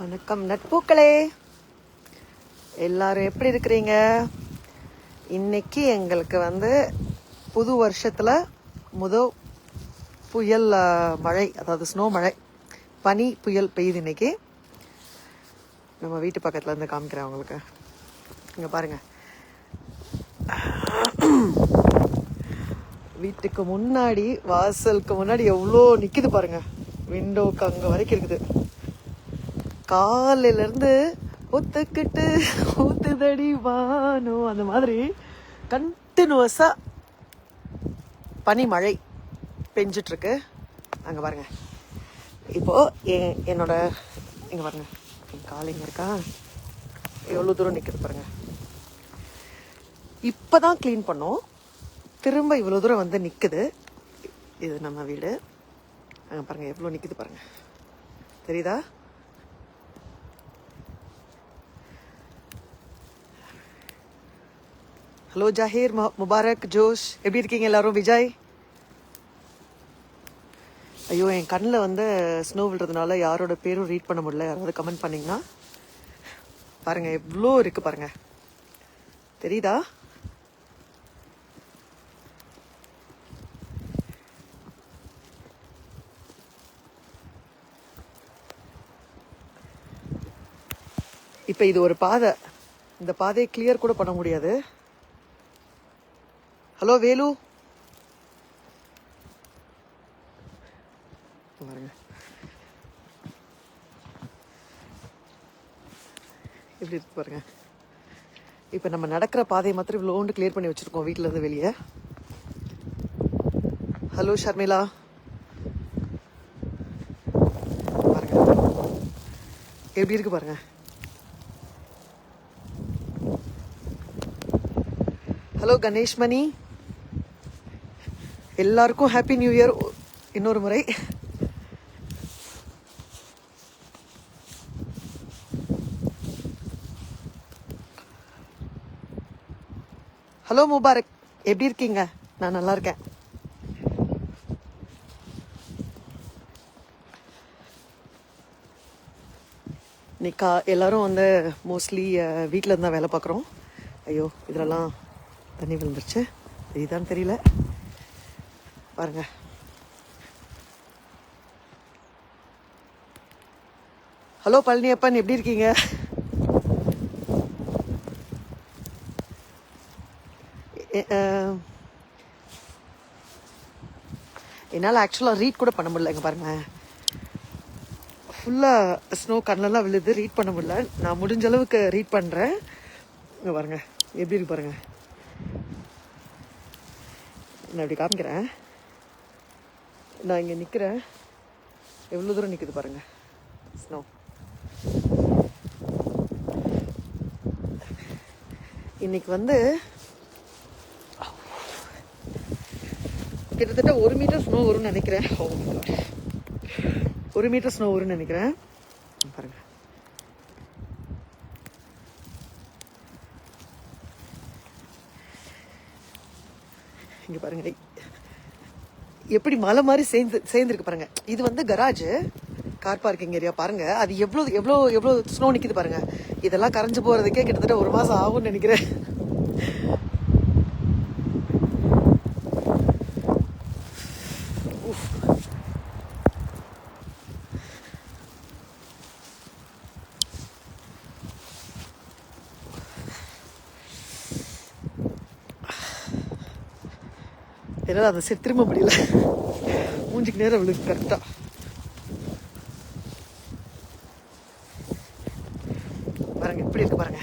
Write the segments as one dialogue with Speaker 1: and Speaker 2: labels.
Speaker 1: வணக்கம் நட்பூக்களே. எல்லாரும் எப்படி இருக்கிறீங்க? இன்னைக்கு எங்களுக்கு வந்து புது வருஷத்தில் முத புயல் மழை அதாவது ஸ்னோ மழை பனி புயல் பெய்யுது இன்னைக்கு. நம்ம வீட்டு பக்கத்தில் இருந்து காமிக்கிறேன் உங்களுக்கு. இங்கே பாருங்கள் வீட்டுக்கு முன்னாடி வாசலுக்கு முன்னாடி எவ்வளோ நிற்கிது பாருங்கள் விண்டோவுக்கு அங்கே வரைக்கும் இருக்குது. காலையில இருந்து ஒத்துக்கிட்டு ஊத்துதடி வானோ அந்த மாதிரி கண்டினியூஸா பனிமழை பெஞ்சிட்டு இருக்கு அங்க பாருங்க. இப்போ என்னோட இங்க பாருங்க. என் கால் இங்க இருக்கா? எவ்வளவு தூரம் நிக்குது பாருங்க. இப்பதான் க்ளீன் பண்ணோம். திரும்ப இவ்வளோ தூரம் வந்து நிற்குது இது நம்ம வீடு. அங்கே பாருங்கள் எவ்வளோ நிற்குது பாருங்கள் தெரியுதா? ஹலோ ஜாஹீர் முபாரக் ஜோஷ் எப்படி இருக்கீங்க எல்லாரும்? விஜய்? ஐயோ என் கண்ணில் வந்து ஸ்னோ விழுறதுனால யாரோட பேரும் ரீட் பண்ண முடியல. யாராவது கமெண்ட் பண்ணிங்கன்னா பாருங்கள் எவ்வளோ இருக்குது பாருங்கள் தெரியுதா? இப்போ இது ஒரு பாதை. இந்த பாதையை கிளியர் கூட பண்ண முடியாது. ஹலோ வேலு இங்க பாருங்க. இப்படி இருக்கு பாருங்க. இப்போ நம்ம நடக்கிற பாதையை மாத்திரம் இவ்வளோண்டு கிளியர் பண்ணி வச்சுருக்கோம் வீட்டிலேருந்து வெளியே. ஹலோ ஷர்மிளா பாருங்க. எப்படி இருக்கு பாருங்க. ஹலோ கணேஷ்மணி எல்லாருக்கும் ஹாப்பி நியூ இயர் இன்னொரு முறை. ஹலோ முபாரக் எப்படி இருக்கீங்க? நான் நல்லா இருக்கேன். இன்னைக்கா எல்லாரும் வந்து மோஸ்ட்லி வீட்டில் இருந்தால் வேலை பார்க்குறோம். ஐயோ இதிலலாம் தண்ணி விழுந்துருச்சு. இதுதான் தெரியல. பாருங்க. ஹலோ பழனியப்பன் எப்படி இருக்கீங்க? என்னால் ஆக்சுவலாக ரீட் கூட பண்ண முடியல இங்கே பாருங்க. ஃபுல்லாக ஸ்னோ கண்ணெல்லாம் விழுது ரீட் பண்ண முடியல. நான் முடிஞ்ச அளவுக்கு ரீட் பண்ணுறேன் இங்கே பாருங்க எப்படி இருக்கு பாருங்க. நான் இப்படி காமிக்கிறேன். நான் இங்கே நிற்கிறேன் எவ்வளோ தூரம் நிற்குது பாருங்கள் ஸ்னோ இன்னைக்கு வந்து கிட்டத்தட்ட ஒரு மீட்டர் ஸ்னோ வரும்னு நினைக்கிறேன். ஒரு மீட்டர் ஸ்னோ வரும்னு நினைக்கிறேன். பாருங்க. இங்கே பாருங்க. எப்படி மலை மாதிரி சேர்ந்து சேர்ந்துருக்கு பாருங்க. இது வந்து கராஜ் கார் பார்க்கிங் ஏரியா பாருங்க. அது எவ்வளோ எவ்வளோ எவ்வளோ ஸ்னோ நிற்கிது பாருங்க. இதெல்லாம் கரைஞ்சு போகிறதுக்கே கிட்டத்தட்ட ஒரு மாதம் ஆகும்னு நினைக்கிறேன். என்னால் அதை சரி திரும்ப முடியல. மூஞ்சிக்கு நேரம் விழுது கரெக்டாக பாருங்க எப்படி இருக்கு பாருங்க.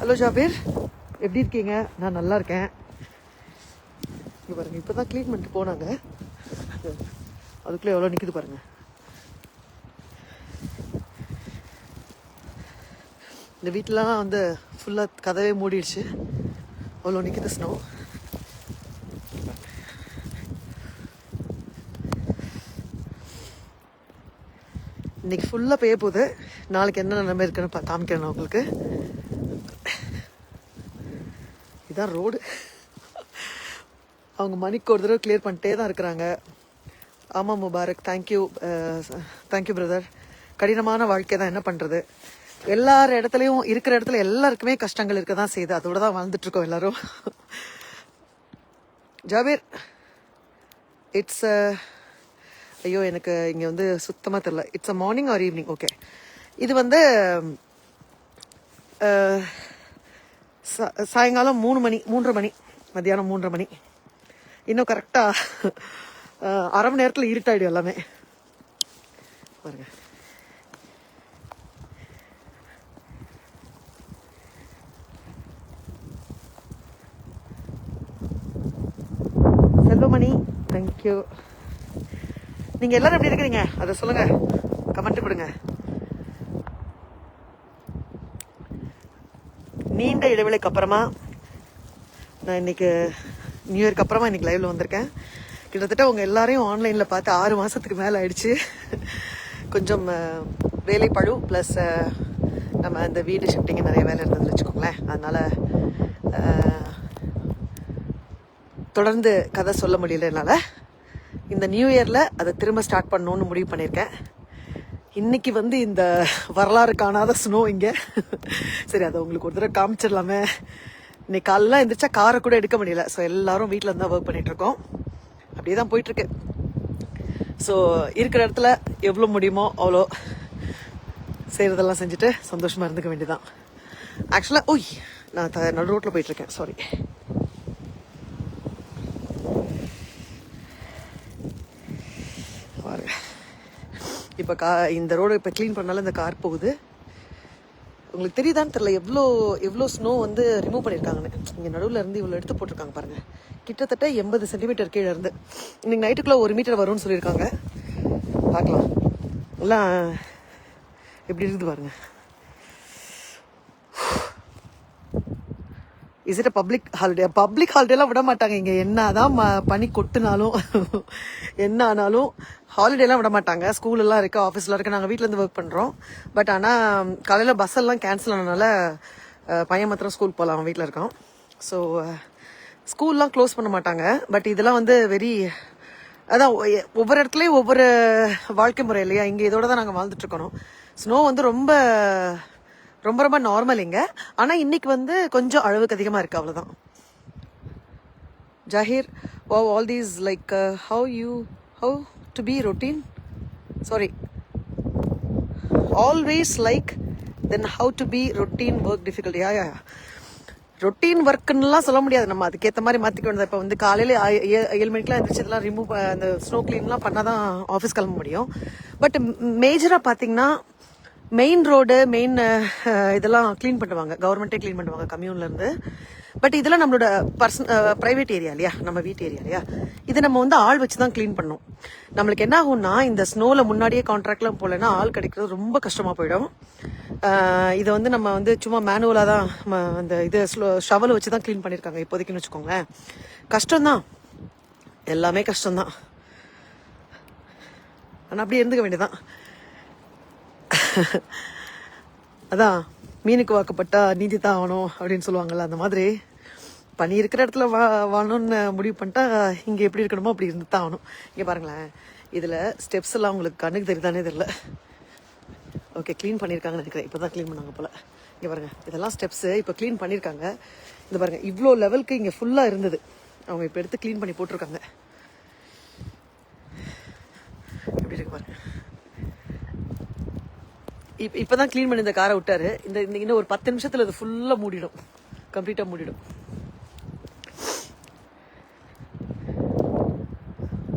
Speaker 1: ஹலோ ஜாபீர் எப்படி இருக்கீங்க? நான் நல்லா இருக்கேன். இங்க பாருங்க இப்பதான் க்ளீன் பண்ணிட்டு போனாங்க. அதுக்குள்ளே எவ்வளோ நிக்குது பாருங்கள் இந்த வீட்டிலலாம் வந்து ஃபுல்லாக கதவே மூடிடுச்சு. அவ்வளோ நிக்குது ஸ்னோ இன்னைக்கு ஃபுல்லாக பெய்ய போகுது. நாளைக்கு என்ன நிலைமை இருக்குன்னு பா- காமிக்கிறேன் நான் உங்களுக்கு. இதான் ரோடு அவங்க மணிக்கு ஒரு தடவை கிளியர் பண்ணிட்டே தான் இருக்கிறாங்க. ஆமாம் முபாரக். தேங்க்யூ தேங்க்யூ பிரதர் கடினமான வாழ்க்கை தான் என்ன பண்ணுறது எல்லார் இடத்துலையும் இருக்கிற இடத்துல எல்லாருக்குமே கஷ்டங்கள் இருக்க தான் செய்யுது அதோட தான் வாழ்ந்துட்டு இருக்கோம் எல்லாரும். ஜாபீர் இட்ஸ் ஐயோ எனக்கு இங்கே வந்து சுத்தமாக தெரில it's a morning or evening okay இது வந்து சா- சாயங்காலம் மூணு மணி மூன்றரை மணி மத்தியானம் மூன்றரை மணி. இன்னும் கரெக்டாக அரை மணி நேரத்தில் இருட்டாயிடும் எல்லாமே. பாருங்கள் தேங்க்யூ நீங்கள் எல்லாரும் எப்படி இருக்கிறீங்க? அதை சொல்லுங்க. கமெண்ட் கொடுங்க நீண்ட இடைவெளிக்கு அப்புறமா நான் இன்னைக்கு நியூ இயர்க்கு அப்புறமா இன்னைக்கு லைவ்ல வந்திருக்கேன். கிட்டத்தட்ட உங்க எல்லாரையும் ஆன்லைன்ல பார்த்து ஆறு மாசத்துக்கு மேல ஆயிடுச்சு. கொஞ்சம் வேலை பழு ப்ளஸ் நம்ம இந்த வீடு ஷிஃப்டிங் நிறைய வேலை இருந்ததுன்னு வச்சுக்கோங்களேன். அதனால தொடர்ந்து கதை சொல்ல முடியல என்னால். இந்த நியூ இயரில் அதை திரும்ப ஸ்டார்ட் பண்ணணும்னு முடிவு பண்ணியிருக்கேன் இன்னைக்கு வந்து இந்த வரலாறு காணாத ஸ்னோ இங்கே. சரி அதை உங்களுக்கு ஒரு தடவை காமிச்சிடலாமே. இன்னைக்கு காலைல எந்திரிச்சா காரை கூட எடுக்க முடியல. ஸோ எல்லாரும் வீட்டில் இருந்தால் ஒர்க் பண்ணிகிட்ருக்கோம் அப்படியே தான் போயிட்டுருக்கு. ஸோ இருக்கிற இடத்துல எவ்வளோ முடியுமோ அவ்வளோ செய்கிறதெல்லாம் செஞ்சுட்டு சந்தோஷமாக இருந்துக்க வேண்டியதான் ஆக்சுவலாக ஓய் நான் த நடு ரோட்டில் போயிட்டுருக்கேன். சாரி பாருங்க இப்போ கா இந்த ரோடு இப்போ க்ளீன் பண்ணாலும் இந்த கார் போகுது. உங்களுக்கு தெரியுதான்னு தெரியல எவ்வளோ எவ்வளோ ஸ்னோ வந்து ரிமூவ் பண்ணியிருக்காங்கன்னு இங்கே நடுவில் இருந்து இவ்வளோ எடுத்து போட்டிருக்காங்க பாருங்கள் கிட்டத்தட்ட எண்பது சென்டிமீட்டர் கீழே இருந்து. இன்றைக்கி நைட்டுக்குள்ளே ஒரு மீட்டர் வரும்னு சொல்லியிருக்காங்க. பார்க்கலாம். எல்லாம் எப்படி இருக்குது பாருங்கள் is it public holiday public ஹாலிடேலாம் விட மாட்டாங்க இங்கே. என்னதான் ம- பனி கொட்டுனாலும் என்ன ஆனாலும் ஹாலிடேலாம் விட மாட்டாங்க ஸ்கூலெல்லாம் இருக்குது ஆஃபீஸ்லாம் இருக்குது நாங்கள் வீட்டிலேருந்து இருந்து ஒர்க் பண்ணுறோம் பட் ஆனால் காலையில் பஸ் எல்லாம் கேன்சல் ஆனதுனால பையன் மாத்திரம் ஸ்கூல் போகலாம் அவன் வீட்டில் இருக்கான். ஸோ ஸ்கூல்லாம் க்ளோஸ் பண்ண மாட்டாங்க. பட் இதெல்லாம் வந்து வெரி அதான் ஒ- ஒவ்வொரு இடத்துலையும் ஒவ்வொரு வாழ்க்கை முறை இல்லையா? இங்கே இதோட தான் நாங்கள் வாழ்ந்துட்டுருக்கணும் ஸ்னோ வந்து ரொம்ப ரொம்ப ரொம்ப நார்மல் இங்க ஆனா இன்னைக்கு வந்து கொஞ்சம் அளவுக்கு அதிகமா இருக்கு அவ்வளவுதான். Zaheer wow all these like how you how to be routine sorry always like then how to be routine work difficult yeah yeah routine ஒர்க்குன்னுலாம் சொல்ல முடியாது. நம்ம அதுக்கேற்ற மாதிரி மாற்றிக்க வேண்டியது இப்போ வந்து காலையில் ஏழு மணிக்கெலாம் எழுந்திரிச்சு இதெல்லாம் ரிமூவ் அந்த ஸ்னோ க்ளீன்லாம் பண்ணால் தான் ஆஃபீஸ் கிளம்ப முடியும். பட் மேஜராக பார்த்தீங்கன்னா மெயின் ரோடு மெயின் இதெல்லாம் க்ளீன் பண்ணுவாங்க. கவர்மெண்ட்டே க்ளீன் பண்ணுவாங்க கம்யூன்லேருந்து பட் இதெல்லாம் நம்மளோட பர்சன் ப்ரைவேட் ஏரியா இல்லையா? நம்ம வீட்டு ஏரியா இல்லையா? இது நம்ம வந்து ஆள் வச்சு தான் க்ளீன் பண்ணோம். நம்மளுக்கு என்ன ஆகும்னா இந்த ஸ்னோவில் முன்னாடியே கான்ட்ராக்ட்லாம் போகலன்னா ஆள் கிடைக்கிறது ரொம்ப கஷ்டமாக போயிடும். Uh, இதை வந்து நம்ம வந்து சும்மா மேனுவலாக தான் ம- அந்த இது ஸ்லோ ஷவல் வச்சு தான் க்ளீன் பண்ணியிருக்காங்க இப்போதைக்குன்னு வச்சுக்கோங்களேன். கஷ்டம்தான். எல்லாமே கஷ்டம்தான். ஆனால் அப்படியே இருந்துக்க வேண்டியதான் அதான் மீனுக்கு வாக்கப்பட்டா நீதி தான் ஆகணும் அப்படின்னு சொல்லுவாங்கல்ல அந்த மாதிரி. பனி இருக்கிற இடத்துல வா வாழணும்னு முடிவு பண்ணிட்டா இங்கே எப்படி இருக்கணுமோ அப்படி இருந்து தான் ஆகணும். இங்கே பாருங்களேன். இதில் ஸ்டெப்ஸ் எல்லாம் உங்களுக்கு கண்ணுக்கு தெரியுதானே தெரியல. ஓகே க்ளீன் பண்ணியிருக்காங்கன்னு நினைக்கிறேன். இப்போ தான் க்ளீன் பண்ணாங்க போல். இங்கே பாருங்க. இதெல்லாம் ஸ்டெப்ஸு இப்போ க்ளீன் பண்ணியிருக்காங்க. இந்த பாருங்க. இவ்வளோ லெவலுக்கு இங்கே ஃபுல்லாக இருந்தது. அவங்க இப்போ எடுத்து க்ளீன் பண்ணி போட்டிருக்காங்க. எப்படி இருக்கு பாருங்க. இப்போ இப்போ தான் க்ளீன் பண்ணி இந்த காரை விட்டாரு. இந்த இன்னும் ஒரு பத்து நிமிஷத்தில் இது ஃபுல்லாக மூடிடும். கம்ப்ளீட்டாக மூடிடும்.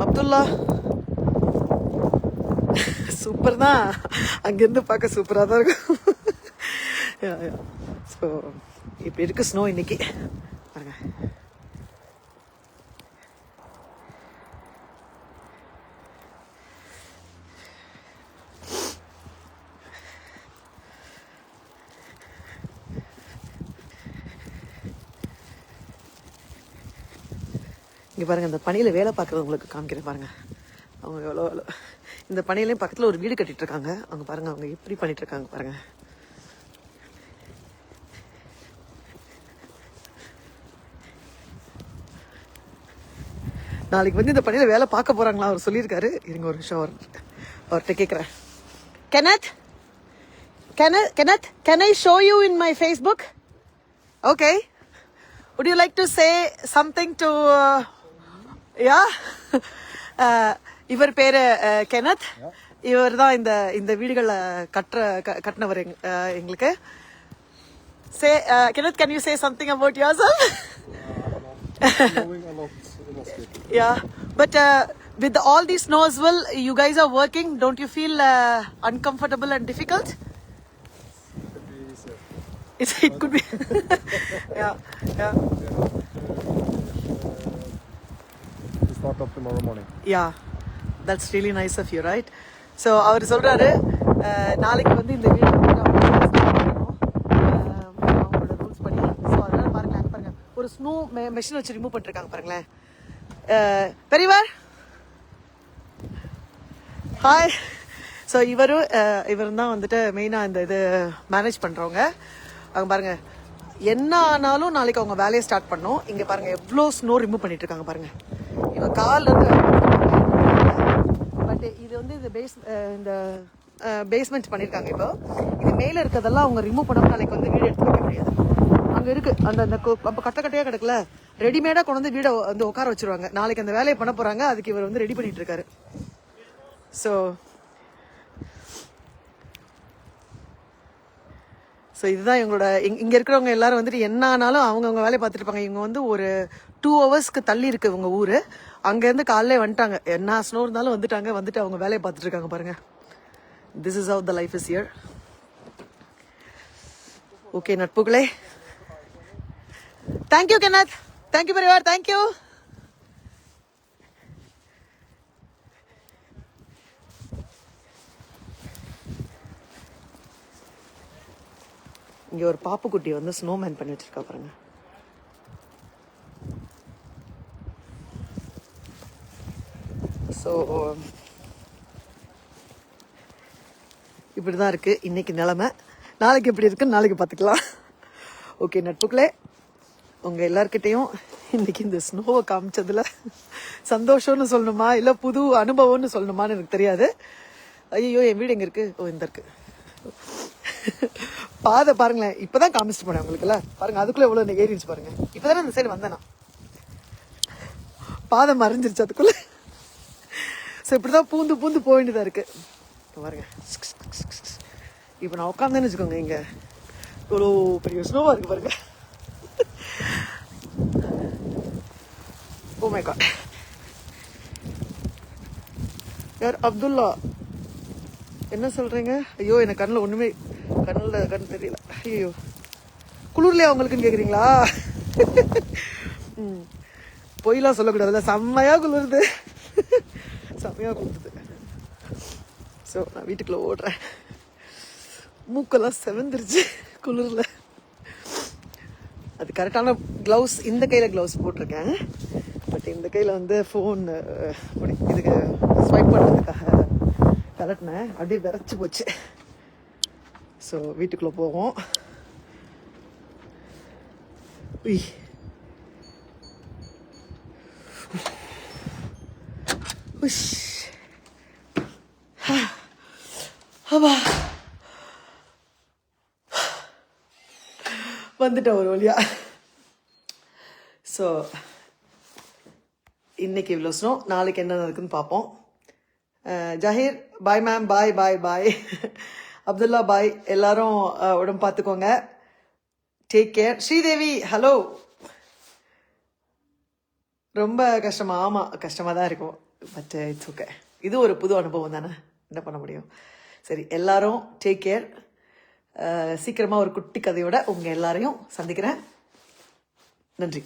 Speaker 1: அப்துல்லா. சூப்பர் தான் அங்கேருந்து பார்க்க சூப்பராக தான் இருக்கும். ஸோ இப்போ இருக்கு ஸ்னோ இன்னைக்கு பாருங்க இங்கே பாருங்க இந்த பணியில் வேலை பார்க்குறவங்களுக்கு காமிக்கிறேன் பாருங்கள் அவங்க எவ்வளோ எவ்வளோ இந்த பணியிலையும் பக்கத்தில் ஒரு வீடு கட்டிட்டு இருக்காங்க அவங்க பாருங்க அவங்க எப்படி பண்ணிகிட்ருக்காங்க பாருங்கள் நாளைக்கு வந்து இந்த பணியில் வேலை பார்க்க போகிறாங்களா அவர் சொல்லியிருக்காரு. இருங்க ஒரு நிமிஷம் அவர் அவர்கிட்ட கேட்குறேன் Kenneth Kenneth Kenneth can I show you in my Facebook okay would you like to say something to uh, yeah? Uh, இவர் பேரு கெனத் இவர் தான் இந்த இந்த வீடுகளை கட்டுற க- கட்டினவர் எங்க- uh, எங்களுக்கு say Kenneth can you say something about yourself
Speaker 2: Knowing a lot in Askøy.
Speaker 1: Yeah, but uh, with all these snows, well, you guys are working. Don't you feel uh, uncomfortable and difficult?
Speaker 2: Could be easier.
Speaker 1: It's, it could be. yeah, yeah,
Speaker 2: To Start up tomorrow morning.
Speaker 1: yeah. That's really nice of you, right? So அவர் சொல்றாரு நாளைக்கு வந்து இந்த வீடு வந்து அவங்களோட rules படி. So அதனால பாருங்களேன் பாருங்கள் பாருங்க. ஒரு ஸ்னோ மெஷின் வச்சு ரிமூவ் பண்ணிருக்காங்க பாருங்களேன். பெரியவர்? ஹாய் ஸோ இவரும் இவரும் தான் வந்துட்டு மெயினாக இந்த இது மேனேஜ் பண்ணுறவங்க அவங்க பாருங்கள் என்ன ஆனாலும் நாளைக்கு அவங்க வேலையை ஸ்டார்ட் பண்ணோம். இங்கே பாருங்க எவ்வளோ ஸ்னோ ரிமூவ் பண்ணிட்டு இருக்காங்க பாருங்க. இவன் காலில் இருந்து பட் இது வந்து இந்த பேஸ் இந்த பேஸ்மெண்ட் பண்ணியிருக்காங்க இப்போ. இது மேலே இருக்கிறதெல்லாம் அவங்க ரிமூவ் பண்ணாமல் நாளைக்கு வந்து வீடு எடுத்து வைக்க முடியாது. அங்கே இருக்கு. அந்த அந்த கு- கட்ட கட்டையாக கிடக்குல. ரெடிமேடாக கொண்டு வந்து வீடை வந்து உட்கார வச்சிருவாங்க. நாளைக்கு அந்த வேலையை பண்ண போறாங்க. அதுக்கு இவர் வந்து ரெடி பண்ணிட்டு இருக்காரு. ஸோ ஸோ இதுதான் இவங்களோட இங்கே இருக்கிறவங்க எல்லாரும் வந்துட்டு என்ன ஆனாலும் அவங்கவுங்க வேலையை பார்த்துட்டு இருப்பாங்க. இவங்க வந்து ஒரு டூ ஹவர்ஸ்க்கு தள்ளி இருக்கு இவங்க ஊர். அங்கேருந்து காலையில் வந்துட்டாங்க. என்ன ஸ்னோ இருந்தாலும் வந்துட்டாங்க. வந்துட்டு அவங்க வேலையை பார்த்துட்டு இருக்காங்க this is how the life is year okay நட்புகளே. Thank you Kenneth thank you Periyavar thank you இங்கே ஒரு பாப்புக்குட்டி வந்து ஸ்னோமேன் பண்ணி வச்சிருக்கா பாருங்கள் ஸோ um, இப்படி தான் இருக்குது இன்னைக்கு நிலமை. நாளைக்கு எப்படி இருக்குன்னு நாளைக்கு பார்த்துக்கலாம். ஓகே நட்புக்களே உங்கள் எல்லாருக்கிட்டேயும் இன்னைக்கு இந்த ஸ்னோவை காமிச்சதில் சந்தோஷம்னு சொல்லணுமா? இல்லை புது அனுபவம்னு சொல்லணுமான்னு எனக்கு தெரியாது. ஐயோ என் வீடு எங்கே இருக்குது ஓ இந்த இருக்கு. பாதை பாருங்களேன். இப்பதான் காமிச்சிட்டு போனேன் உங்களுக்குல அதுக்குள்ளே எவ்வளோ எவ்வளவு ஏறிடுச்சு இப்போ தானே அந்த சைடு வந்தேன் நான். பாதை மறைஞ்சிருச்சு அதுக்குள்ளே. ஸோ இப்படிதான் பூந்து பூந்து போக வேண்டியதாக இருக்குது பாருங்க. இப்போ நான் உட்காந்தேன்னு வச்சுக்கோங்க இங்கே. இவ்வளோ பெரிய ஸ்னோவாக இருக்குது பாருங்க. ஓ மை காட் யார்? அப்துல்லா. என்ன சொல்கிறீங்க ஐயோ எனக்கு கண்ணில் ஒன்றுமே கண்ணில் கண் தெரியல. ஐயோ குளிர்லையா உங்களுக்குன்னு கேட்குறீங்களா ம். பொய்லாம் சொல்லக்கூடாதுல்ல. செம்மையாக குளிருது. செம்மையாக குளிருது ஸோ நான் வீட்டுக்குள்ள ஓடுறேன் மூக்கெல்லாம் செவந்துருச்சு குளிரில் அது கரெக்டான க்ளவுஸ் இந்த கையில் க்ளவுஸ் போட்டிருக்கேன் பட் இந்த கையில் வந்து ஃபோன் இதுக்கு ஸ்வைப் பண்ணுறதுக்காக கலட்டினேன் அப்படியே விரைச்சி போச்சு ஸோ வீட்டுக்குள்ளே போவோம் உய் உஷ் ஆமா வந்துட்டேன் ஒரு வழியா ஸோ இன்னைக்கு இவ்வளோ ஸ்னோ நாளைக்கு என்ன நடக்குன்னு பார்ப்போம் Zaheer bhai ma'am bye bye bye Abdullah bhai எல்லாரும் உடம்பு பார்த்துக்கோங்க டேக் கேர் ஸ்ரீதேவி ஹலோ ரொம்ப கஷ்டமா ஆமாம் கஷ்டமாக தான் இருக்கும் பட் இட்ஸ் ஓகே இது ஒரு புது அனுபவம் தானே? என்ன பண்ண முடியும்? சரி எல்லாரும் டேக் கேர் சீக்கிரமாக ஒரு குட்டி கதையோட உங்கள் எல்லாரையும் சந்திக்கிறேன். நன்றி.